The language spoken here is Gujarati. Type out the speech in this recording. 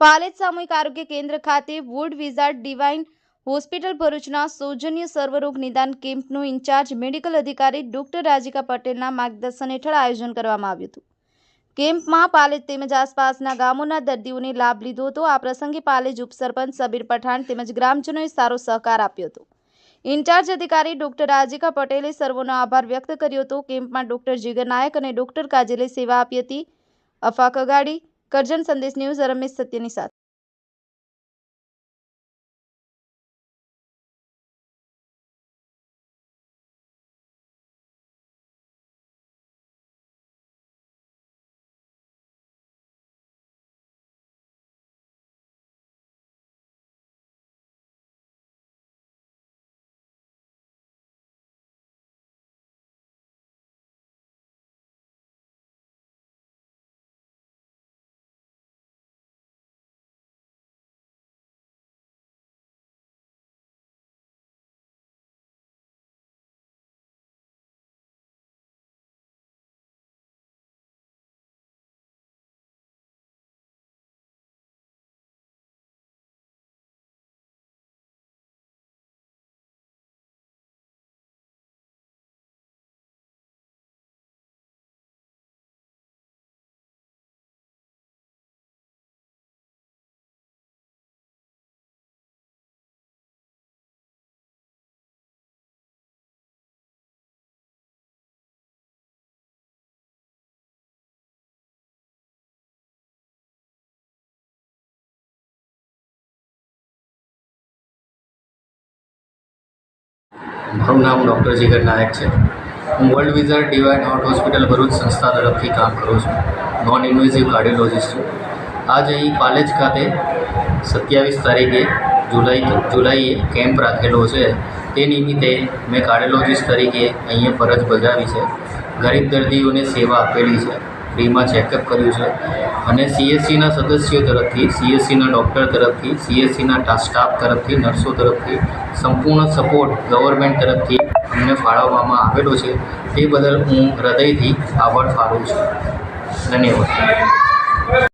પાલેજ સામૂહિક આરોગ્ય કેન્દ્ર ખાતે વુડ વિઝાર્ડ ડિવાઇન હોસ્પિટલ ભરૂચના સૌજન્ય સર્વરોગ નિદાન કેમ્પનું ઇન્ચાર્જ મેડિકલ અધિકારી ડોક્ટર રાજીકા પટેલના માર્ગદર્શન હેઠળ આયોજન કરવામાં આવ્યું હતું. કેમ્પમાં પાલેજ તેમજ આસપાસના ગામોના દર્દીઓને લાભ લીધો હતો. આ પ્રસંગે પાલેજ ઉપસરપંચ સબીર પઠાણ તેમજ ગ્રામજનોએ સારો સહકાર આપ્યો હતો. ઇન્ચાર્જ અધિકારી ડોક્ટર રાજીકા પટેલે સર્વોનો આભાર વ્યક્ત કર્યો હતો. કેમ્પમાં ડોક્ટર જીગર નાયક અને ડોક્ટર કાજલે સેવા આપી હતી. અફા કગાડી કરજણ સંદેશ ન્યૂઝ રમેશ સત્યની સાથે. મારું નામ ડૉક્ટર જીગર નાયક છે. હું world વિઝર divine heart hospital Bharuch સંસ્થા તરફથી કામ કરું છું. નોન ઇન્વેઝિવ કાર્ડિયોલોજિસ્ટ છું. આજે અહીં પાલેજ ખાતે સત્યાવીસ તારીખે જુલાઈ જુલાઈએ કેમ્પ રાખેલો છે. તે નિમિત્તે મેં કાર્ડિયોલોજિસ્ટ તરીકે અહીંયા ફરજ બજાવી છે. ગરીબ દર્દીઓને સેવા આપેલી છે. ફ્રીમાં ચેકઅપ કર્યું છે. અને સીએસસીના સદસ્યો તરફથી સીએસસીના ડૉક્ટર તરફથી સીએસસીના સ્ટાફ તરફથી, નર્સો તરફથી સંપૂર્ણ સપોર્ટ ગવર્મેન્ટ તરફથી અમને ફાળવવામાં આવેલો છે. તે બદલ હું હૃદયથી આભાર ફાળવું છું. ધન્યવાદ.